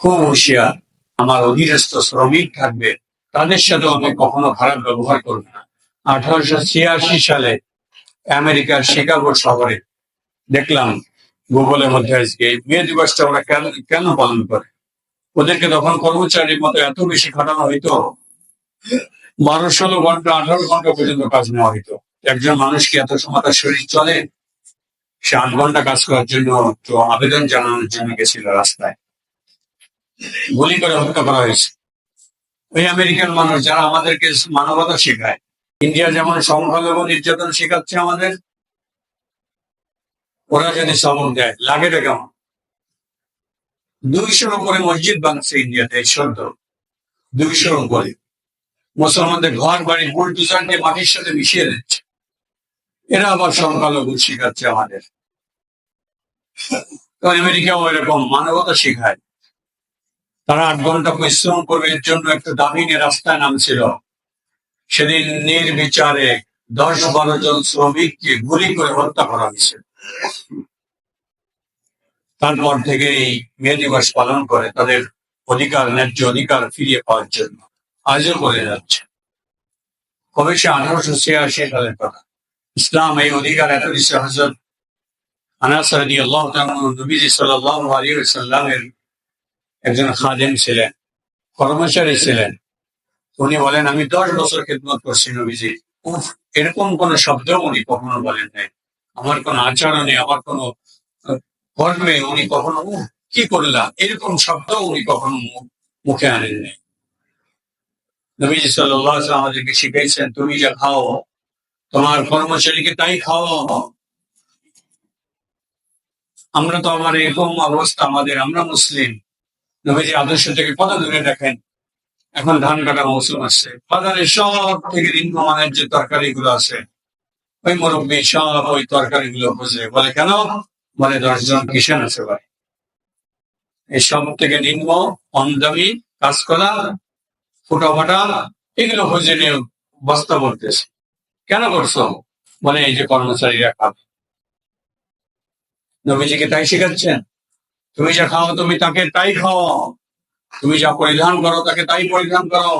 খুব হুঁশিয়ার। আমার অধীনস্থ শ্রমিক থাকবে, তাদের সাথে আমি কখনো খারাপ ব্যবহার করব না। আঠারোশো ছিয়াশি সালে আমেরিকার শিকাগো শহরে দেখলাম গুগলের মধ্যে আজকে, মে দিবসটা ওরা কেন কেন পালন করে? ওদেরকে তখন কর্মচারীর মতো এত বেশি খাটানো হইতো বারো ষোলো ঘণ্টা, আঠারো ঘণ্টা পর্যন্ত কাজ নেওয়া হইতো। একজন মানুষ কি এত সময় তার শরীর চলে? সে আট ঘণ্টা কাজ করার জন্য তো আবেদন জানানোর জন্য গেছিল রাস্তায়। গুলি করে হত্যা করা হয়েছে। ওই আমেরিকান মানুষ যারা আমাদেরকে মানবতা শেখায়, ইন্ডিয়া যেমন সংখ্যালঘু নির্যাতন শেখাচ্ছে আমাদের, ওরা যদি সবক দেয় লাগেটা কেমন? দুইশোর উপরে মসজিদ বানাচ্ছে ইন্ডিয়াতে সদ্য। দুইশোর উপরে। মুসলমানদের ঘর, বাড়ি মূল দুজনকে মাটির সাথে মিশিয়ে দিচ্ছে। এরা আবার সংখ্যালঘু শেখাচ্ছে আমাদের। আমেরিকাও এরকম মানবতা শেখায়। তারা আট ঘণ্টা পরিশ্রম করবে, এর জন্য একটা নিয়ে রাস্তায় নামছিল। সেদিন নির্বিচারে দশ বারো জন শ্রমিককে গুলি করে হত্যা করা হয়েছে। তারপর থেকে এই মে দিবস পালন করে, তাদের অধিকার, ন্যায্য অধিকার ফিরিয়ে পাওয়ার জন্য। আজও করে যাচ্ছে। কবে সে আঠারোশো ছিয়াশি সালের কথা। ইসলাম এই অধিকার এত দিচ্ছে হজরত আনাসারদি আল্লাহ নবীজি সাল্লাহ আলী সাল্লামের একজন খাদেম ছিলেন কর্মচারী ছিলেন। উনি বলেন আমি দশ বছর খেদমত করছি নবীজি। উফ এরকম কোন শব্দ উনি কখনো বলেন নাই। আমার কোন আচরণে আমার কোন কর্মে উনি কখনো উফ কি করলাম এরকম শব্দ উনি কখনো মুখে আনেন নাই। নবীজি সাল্লাহ আমাদেরকে শিখাইছেন তুমি যা খাও তোমার কর্মচারীকে তাই খাও আমরা তো আমার এরকম অবস্থা আমাদের আমরা মুসলিম। নবীজি আদর্শ থেকে কত দূরে দেখেন? এখন ধান কাটা মৌসুম আসছে বাজারে সব থেকে নিম্নমানের যে তরকারি গুলো আছে, ওই মুরব্বী সব ওই তরকারি গুলো খুঁজে। বলে, কেন? বলে, দশজন কিষান আছে ভাই। এই সব থেকে নিম্ন অমদামি কাঁচকলা ফুটা ফাটা এগুলো খুঁজে নিয়ে বস্তা বলতেছে। কেন করছ? বলে, এই যে কর্মচারীরা খাবে। নবীজিকে তাই শেখাচ্ছেন? তুমি যা খাও, তুমি তাকে তাই খাও। তুমি যা পরিধান করো, তাকে তাই পরিধান করো।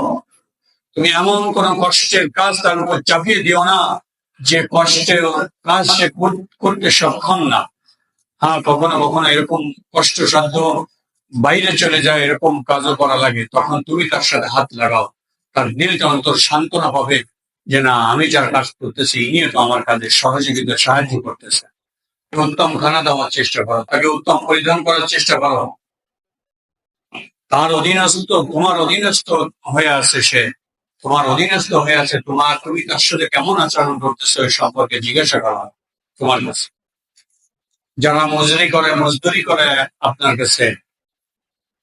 তুমি এমন কোন কষ্টের কাজ তার উপর চাপিয়ে দিও না, যে কষ্টের কাজ সে করতে সক্ষম না। হ্যাঁ কখনো কখনো এরকম কষ্টসাধ্য বাইরে চলে যায়, এরকম কাজও করা লাগে। তখন তুমি তার সাথে হাত লাগাও। তার দিলটা অন্তর সান্ত্বনা পাবে যে, না, আমি যার কাজ করতেছি, ইনিও তো আমার কাজে সহযোগিতা, সাহায্য করতেছে। উত্তম খানা দেওয়ার চেষ্টা করো, তাকে উত্তম পরিধান করার চেষ্টা করো। তার অধীনস্থ, তোমার অধীনস্থ হয়ে আছে সে। তোমার অধীনস্থ হয়ে আছে, তোমার, তুমি তার সাথে কেমন আচরণ করতেছো এই সম্পর্কে জিজ্ঞাসা করা তোমার কাছে। যারা মজুরি করে, মজদুরি করে আপনার কাছে।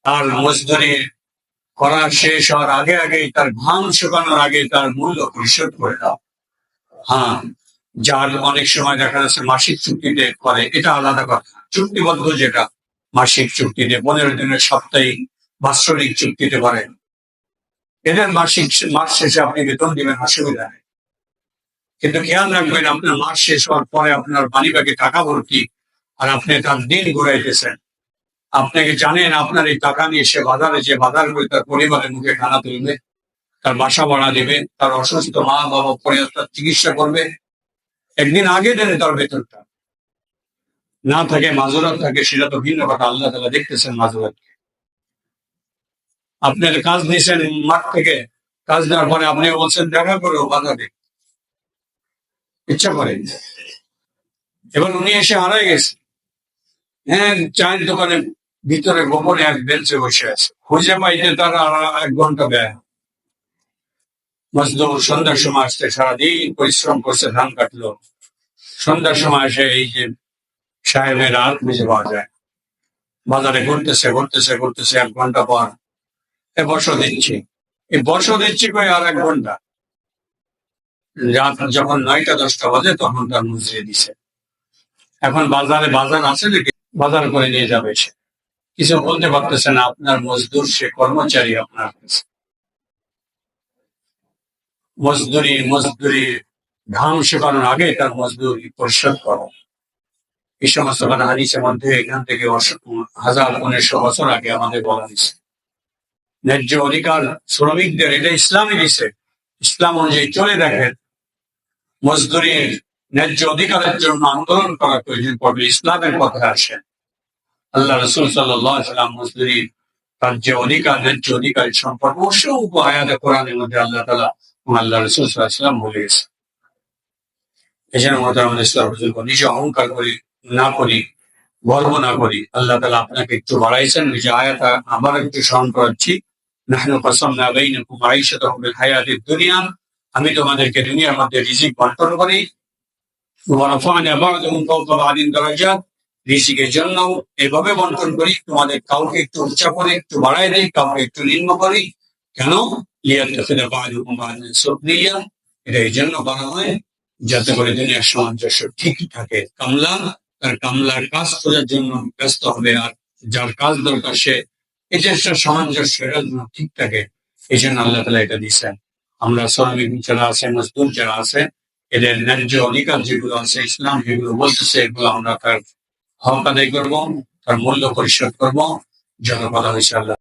তার মজদুরি করা শেষ হওয়ার আগে আগেই তার ঘাম শুকানোর আগে তার মূল্য পরিশোধ করে দাও। হ্যাঁ। যার অনেক সময় দেখা যাচ্ছে মাসিক চুক্তিতে করে, এটা আলাদা কথা। চুক্তিবদ্ধ যেটা, মাসিক চুক্তিতে পনেরো দিনের সাপ্তাহিক বাৎসরিক চুক্তিতে করে। এদের মাসিক, মাস শেষে আপনি বেতন দিবেন, অসুবিধা নেই। কিন্তু খেয়াল রাখবেন, আপনার মাস শেষ হওয়ার পরে আপনার মানি ব্যাগে টাকা ভর্তি, আর আপনি তার দিন ঘুরাইতেছেন। আপনাকে জানেন, আপনার এই টাকা নিয়ে সে বাজারে যে বাজার করে তার পরিবারের মুখে খানা তুলবে, তার বাসা ভাড়া দেবে, তার অসুস্থ মা বাবা পরে তার চিকিৎসা করবে একদিন আগে দেনে তার বেতনটা না থাকে মাজুরাত থাকে, সেটা তো ভিন্ন কথা, আল্লাহ তালা দেখতেছেন মাজুরাতকে আপনার কাজ নিয়েছেন মাঠ থেকে, কাজ দেওয়ার পরে আপনি বলছেন, দেখা করো বাজারে। ইচ্ছা করে। এবার উনি এসে হারাই গেছে। হ্যাঁ চায়ের দোকানে ভিতরে গোপনে এক বেঞ্চে বসে আছে। খুঁজে পাইতে তার এক ঘণ্টা ব্যয় মজদুর সন্ধ্যার সময় আসতে সারাদিন পরিশ্রম করছে, ধান কাটলো। সন্ধ্যার সময় এসে এই যে সাহেবের আর খুঁজে পাওয়া যায় বাজারে ঘুরতেছে ঘুরতেছে ঘুরতেছে এক ঘণ্টা পর। এ বর্ষ দিচ্ছি। এই বর্ষ দিচ্ছি কই আর এক ঘণ্টা? রাত যখন নয়টা, দশটা বাজে, তখন তার মজুরি দিছে। এখন বাজারে বাজার আছে নাকি বাজার করে নিয়ে যাবে সে। কিছু বলতে পারতেছে না, আপনার মজদুর সে কর্মচারী আপনার কাছে। মজদুরি মজদুরি ঘাম শুকানোর আগে তার মজদুরি পরিশোধ করো। এই সমস্ত হাদিসের মধ্যে এখান থেকে হাজার উনিশশো বছর আগে আমাদের বলা হয়েছে। ন্যায্য অধিকার শ্রমিকদের, এটা ইসলামই দিছে। ইসলাম অনুযায়ী চলে দেখেন, মজদুরির ন্যায্য অধিকারের জন্য আন্দোলন করা প্রয়োজন পড়বে, ইসলামের কথা আসেন আল্লাহ রসুল সাল্লাম মজদুরির তার যে অধিকার, ন্যায্য অধিকার সম্পর্ক অসংখ্য আয়াতে কোরআনের মধ্যে আল্লাহ তালা আল্লাহ রসুল বলে গেছে। মতো আমাদের ইসলাম নিজে অহংকার করি, না করি, গর্ব না করি, আল্লাহ তালা আপনাকে একটু বাড়াইছেন নিজে আবার একটু স্মরণ করাচ্ছি। আমি তোমাদেরকে দুনিয়ার মধ্যে রিজিক বন্টন করি। রিজিকের জন্য এভাবে বন্টন করি, তোমাদের কাউকে একটু উচ্চা করে, একটু বাড়ায় দেই, কাউকে একটু নিম্ন করি। কেন? এটা এই জন্য করা হয়, যাতে করে দুনিয়ার সামঞ্জস্য ঠিক থাকে। কামলা, তার কামলার কাজ খোঁজার জন্য ব্যস্ত হবে, আর যার কাজ দরকার সে এটা একটা সামঞ্জস্য এটা যেন ঠিক থাকে। এই জন্য আল্লাহ তালা এটা দিচ্ছেন আমরা শ্রমিক যারা আছে, মজদুর যারা আছে, এদের ন্যায্য অধিকার যেগুলো আছে, ইসলাম যেগুলো বলতেছে, এগুলো আমরা তার হক আদায় করব, তার মূল্য পরিশোধ করব। যত কথা হয়েছে আল্লাহ।